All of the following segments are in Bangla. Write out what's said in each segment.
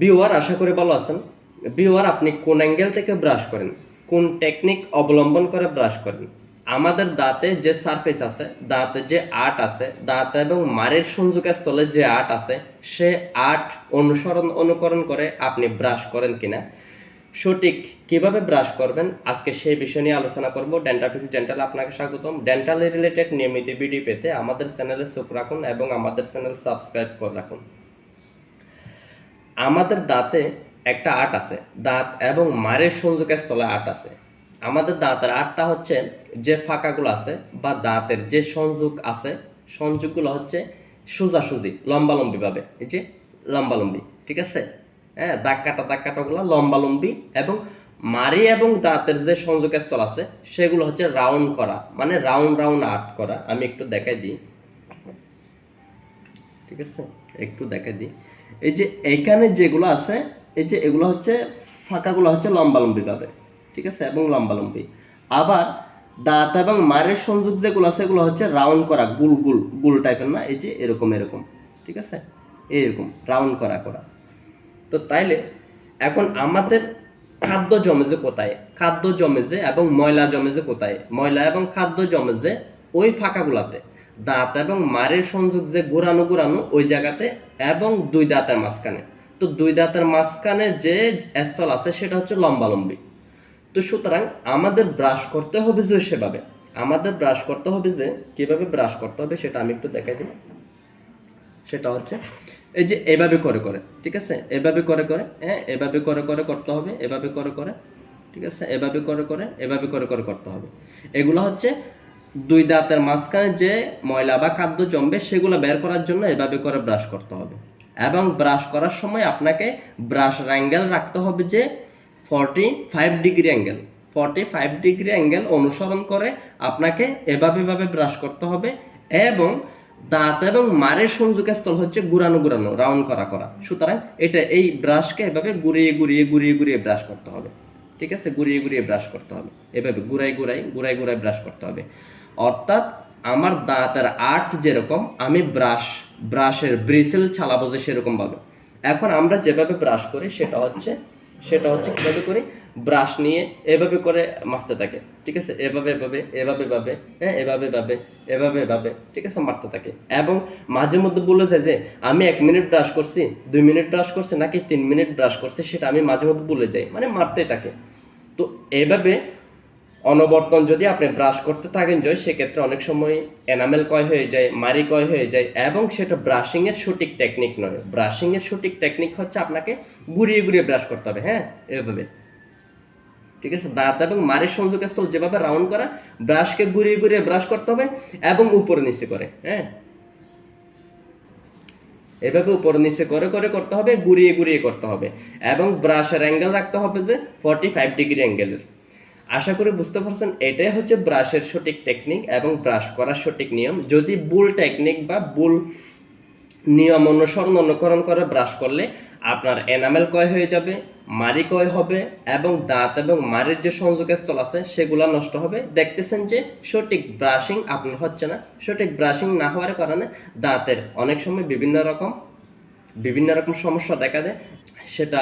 বিওয়ার আশা করি ভালো আছেন। বিওয়ার আপনি কোন অ্যাঙ্গেল থেকে ব্রাশ করেন? কোন টেকনিক অবলম্বন করে ব্রাশ করেন? আমাদের দাঁতে যে সারফেস আছে, দাঁতে যে আর্ট আছে, দাঁত এবং মারের সংযোগের স্থলে যে আর্ট আছে, সে আর্ট অনুসরণ, অনুকরণ করে আপনি ব্রাশ করেন কিনা? সঠিক কীভাবে ব্রাশ করবেন? আজকে সেই বিষয় নিয়ে আলোচনা করব। ডেন্টাফিক্স ডেন্টাল আপনাকে স্বাগতম। ডেন্টাল রিলেটেড নিয়মিত ভিডিও পেতে আমাদের চ্যানেলে চোখ রাখুন এবং আমাদের চ্যানেল সাবস্ক্রাইব করে রাখুন। আমাদের দাঁতে একটা আট আছে। দাঁত এবং মারের সংযোগের স্থলে আট আছে। আমাদের দাঁতের আটটা হচ্ছে যে ফাঁকাগুলো আছে বা দাঁতের যে সংযোগ আছে, সংযোগগুলো হচ্ছে সোজাসুজি, লম্বালম্বিভাবে। এই যে লম্বালম্বি, ঠিক আছে? হ্যাঁ দাগ কাটা, দাগ কাটাগুলো লম্বালম্বি এবং মারি এবং দাঁতের যে সংযোগের স্থল আছে, সেগুলো হচ্ছে রাউন্ড করা মানে রাউন্ড রাউন্ড আর্ট করা। আমি একটু দেখাই দিই। ঠিক আছে? একটু দেখাই দিই। এই যে এইখানে যেগুলো আছে, এই যে এগুলো হচ্ছে, ফাঁকাগুলো হচ্ছে লম্বালম্বি ভাবে, ঠিক আছে? এবং লম্বালম্বি। আবার দাঁত এবং মারের সংযোগ যেগুলো আছে, এগুলো হচ্ছে রাউন্ড করা, গুল গুল গুল টাইপের না? এই যে এরকম এরকম, ঠিক আছে? এরকম রাউন্ড করা করা। তো তাইলে এখন আমাদের খাদ্য জমে যে কোথায়? খাদ্য জমে যে এবং ময়লা জমে যে কোথায়? ময়লা এবং খাদ্য জমে যে ওই ফাঁকাগুলাতে। দাঁত এবং মারের সংযোগ যে ঘোরানো ঘোরানো, ওই জায়গাতে এবং দুই দাঁতের মাঝখানে। তো দুই দাঁতের মাঝখানে যে স্থল আছে, সেটা হচ্ছে লম্বালম্বি। তো সুতরাং আমাদের ব্রাশ করতে হবে যে সেভাবে। আমাদের ব্রাশ করতে হবে যে কীভাবে ব্রাশ করতে হবে, সেটা আমি একটু দেখাই দিই সেটা হচ্ছে এই যে এভাবে করে করে, ঠিক আছে? এভাবে করে করে হ্যাঁ? এভাবে করে করে করতে হবে, এভাবে করে করে, ঠিক আছে? এভাবে করে করে, এভাবে করে করে করতে হবে। এগুলো হচ্ছে দুই দাঁতের মাঝখানে যে ময়লা বা খাদ্য জমবে, সেগুলো বের করার জন্য এভাবে করে ব্রাশ করতে হবে। এবং ব্রাশ করার সময় আপনাকে ব্রাশের অ্যাঙ্গেল রাখতে হবে যে forty five degree angle forty five degree angle অনুসরণ করে আপনাকে এভাবে এভাবে ব্রাশ করতে হবে এবং দাঁত এবং মারের সংযোগের স্থল হচ্ছে গুড়ানো গুড়ানো রাউন্ড করা করা। সুতরাং এটা এই ব্রাশকে এভাবে ঘুরিয়ে ঘুরিয়ে ঘুরিয়ে ঘুরিয়ে ব্রাশ করতে হবে। ঠিক আছে? ঘুরিয়ে ঘুরিয়ে ব্রাশ করতে হবে। এভাবে ঘুরাই ঘুরাই ঘুরাই ঘুরাই ব্রাশ করতে হবে। অর্থাৎ আমার দাঁতের আর্ট যেরকম, আমি ব্রাশ, ব্রাশের ব্রিসেল ছালাবো যে সেরকম ভাবে এখন আমরা যেভাবে ব্রাশ করি, সেটা হচ্ছে সেটা হচ্ছে কীভাবে করি? ব্রাশ নিয়ে এভাবে করে মারতে থাকে, ঠিক আছে? এভাবে এভাবে এভাবে এভাবে হ্যাঁ? এভাবে এভাবে এভাবে এভাবে, ঠিক আছে? মারতে থাকে। এবং মাঝে মধ্যে বলে যায় যে, আমি এক মিনিট ব্রাশ করছি, দুই মিনিট ব্রাশ করছি নাকি তিন মিনিট ব্রাশ করছি? সেটা আমি মাঝে মধ্যে বলে যাই মানে মারতেই থাকে। তো এভাবে অনবর্তন যদি আপনি ব্রাশ করতে থাকেন, জয়, সেক্ষেত্রে অনেক সময় এনামেল কয় হয়ে যায়, মারি কয় হয়ে যায় এবং সেটা ব্রাশিংয়ের সঠিক টেকনিক নয়। ব্রাশিংয়ের সঠিক টেকনিক হচ্ছে আপনাকে ঘুরিয়ে ঘুরিয়ে ব্রাশ করতে হবে হ্যাঁ? এভাবে। ঠিক আছে? দাঁত এবং মারের সংযোগের স্থল যেভাবে রাউন্ড করা ব্রাশকে ঘুরিয়ে ঘুরিয়ে ব্রাশ করতে হবে এবং উপরে নিচে করে হ্যাঁ? এভাবে উপর নিচে করে করে করতে হবে, ঘুরিয়ে ঘুরিয়ে করতে হবে এবং ব্রাশের অ্যাঙ্গেল রাখতে হবে যে ফর্টি ফাইভ ডিগ্রি অ্যাঙ্গেলের আশা করি বুঝতে পারছেন, এটাই হচ্ছে ব্রাশের সঠিক টেকনিক এবং ব্রাশ করার সঠিক নিয়ম। যদি ভুল টেকনিক বা ভুল নিয়ম অনুসরণ অনুকরণ করে ব্রাশ করলে আপনার এনামেল কয় হয়ে যাবে মারি কয় হবে এবং দাঁত এবং মারির যে সংযোগের স্থল আছে সেগুলো নষ্ট হবে। দেখতেছেন যে সঠিক ব্রাশিং আপনার হচ্ছে না। সঠিক ব্রাশিং না হওয়ার কারণে দাঁতের অনেক সময় বিভিন্ন রকম বিভিন্ন রকম সমস্যা দেখা দেয়। সেটা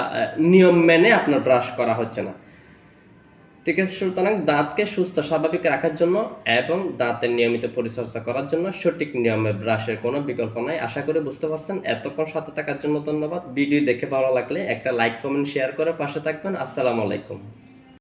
নিয়ম মেনে আপনার ব্রাশ করা হচ্ছে না। আছে সুতরাং দাঁতকে সুস্থ, স্বাভাবিক রাখার জন্য এবং দাঁতের নিয়মিত পরিচর্যা করার জন্য সঠিক নিয়মে ব্রাশের কোনো বিকল্প নাই। আশা করি বুঝতে পারছেন। এতক্ষণ সাথে থাকার জন্য ধন্যবাদ। ভিডিও দেখে ভালো লাগলে একটা লাইক, কমেন্ট, শেয়ার করে পাশে থাকবেন। আসসালামু আলাইকুম।